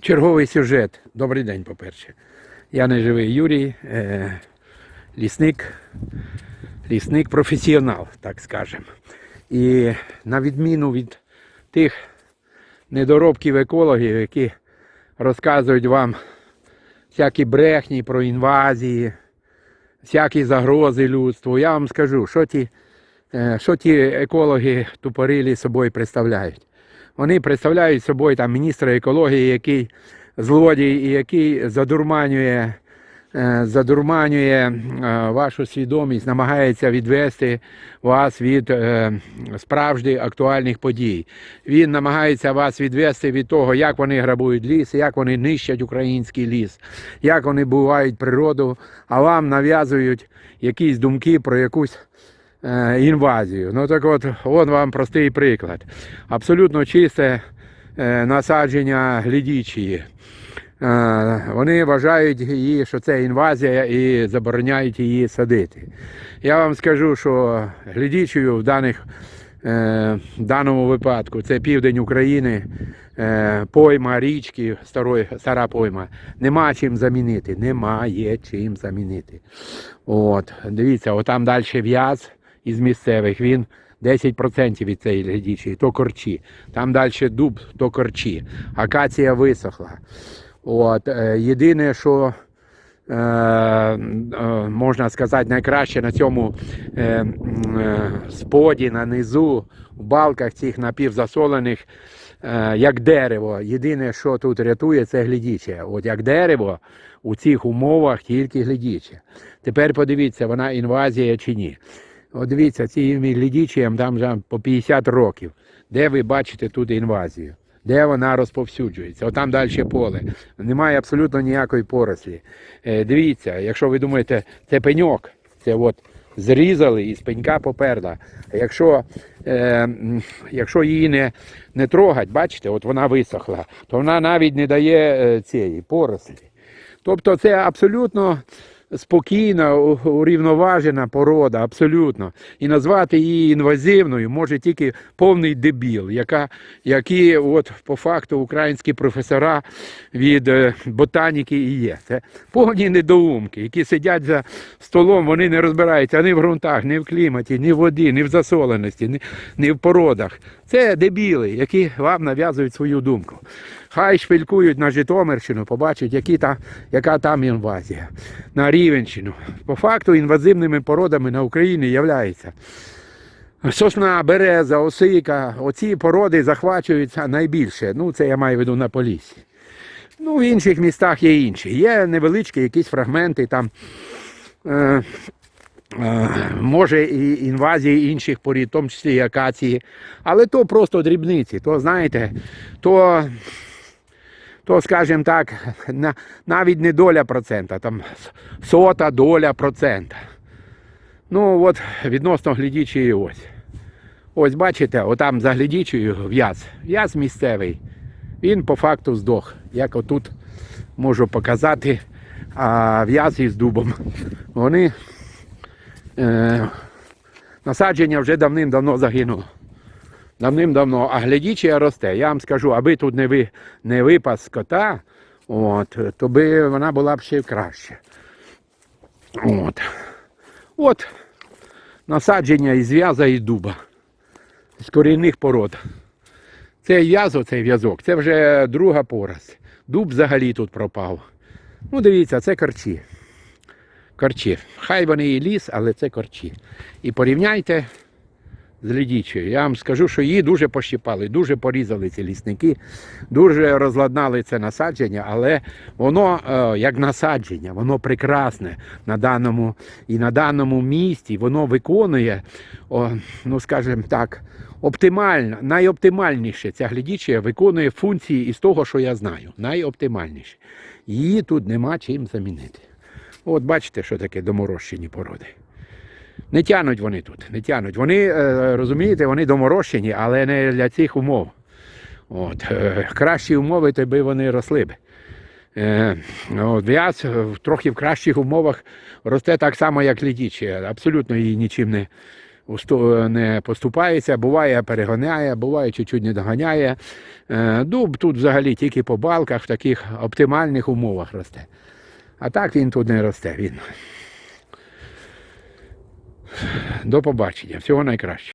Черговий сюжет. Добрий день, по-перше. Я не живий Юрій, е, лісник, лісник професіонал, так скажемо. І на відміну від тих недоробків екологів, які розказують вам всякі брехні про інвазії, всякі загрози людству, я вам скажу, що ті, е, що ті екологи тупорилі собою представляють. Вони представляють собою там міністра екології, який злодій і який задурманює, е, задурманює е, вашу свідомість, намагається відвести вас від е, справжніх актуальних подій. Він намагається вас відвести від того, як вони грабують ліс, як вони нищать український ліс, як вони бувають природу, а вам нав'язують якісь думки про якусь інвазію. Ну так от, от вам простий приклад. Абсолютно чисте е, насадження глядічії. Е, Вони вважають її, що це інвазія і забороняють її садити. Я вам скажу, що глядічою в даних, е, в даному випадку це південь України, е, пойма річки, стара пойма. Нема чим замінити. Немає чим замінити. От, дивіться, отам далі в'яз із місцевих. Він 10% від цієї глядічої, то корчі. Там далі дуб, то корчі. Акація висохла. От, е, єдине, що е, е, можна сказати, найкраще на цьому е, е, споді, на низу, в балках цих напівзасолених, е, як дерево. Єдине, що тут рятує, це глядіче. От як дерево у цих умовах тільки глядіче. Тепер подивіться, вона інвазія чи ні. От дивіться, цим глядічіям там вже по 50 років. Де ви бачите тут інвазію? Де вона розповсюджується? Отам далі поле. Немає абсолютно ніякої порослі. Е, дивіться, якщо ви думаєте, це пеньок, це от зрізали і з пенька поперла. Якщо, е, якщо її не, не трогать, бачите, от вона висохла, то вона навіть не дає е, цієї порослі. Тобто це абсолютно спокійна, урівноважена порода, абсолютно. І назвати її інвазивною може тільки повний дебіл, яка, які от по факту українські професора від е, ботаніки і є. Це повні недоумки, які сидять за столом, вони не розбираються ні в ґрунтах, ні в кліматі, ні в воді, ні в засоленості, ні, ні в породах. Це дебіли, які вам нав'язують свою думку. Хай шпилькують на Житомирщину, побачать, які та, яка там інвазія. На Рівенщину. По факту інвазивними породами на Україні являється сосна, береза, осика. Оці породи захвачуються найбільше. Ну, це я маю в виду на Поліссі. Ну, в інших містах є інші. Є невеличкі якісь фрагменти там. Е, Е, Може і інвазії інших порід, в тому числі і акації. Але то просто дрібниці. То, знаєте, то, то скажімо так, навіть не доля процента, там сота доля процента. Ну, от відносно глядічої ось. Ось бачите, отам за глядічою в'яз. В'яз місцевий. Він по факту здох. Як отут можу показати, а в'яз із дубом. Вони е, насадження вже давним-давно загинуло. Давним-давно, а глядічія росте. Я вам скажу, аби тут не, ви, не випас скота, от, то би вона була б ще краще. От. От насадження із в'яза і дуба. З корінних пород. Це в'яз, оцей в'язок, це вже друга порость. Дуб взагалі тут пропав. Ну, дивіться, це корчі корчі. Хай вони і ліс, але це корчі. І порівняйте з лідічою. Я вам скажу, що її дуже пощипали, дуже порізали ці лісники, дуже розладнали це насадження, але воно е, як насадження, воно прекрасне на даному і на даному місці, воно виконує, ну скажімо так, оптимально, найоптимальніше ця глядіча виконує функції із того, що я знаю. Найоптимальніше. Її тут нема чим замінити. От бачите, що таке доморощені породи. Не тянуть вони тут, не тянуть. Вони, е, розумієте, вони доморощені, але не для цих умов. От, е, кращі умови, то би вони росли б. Е, в'яз трохи в кращих умовах росте так само, як літічі. Абсолютно її нічим не. не поступається, буває перегоняє, буває чуть-чуть не доганяє. Дуб тут взагалі тільки по балках в таких оптимальних умовах росте. А так він тут не росте. Він. До побачення. Всього найкраще.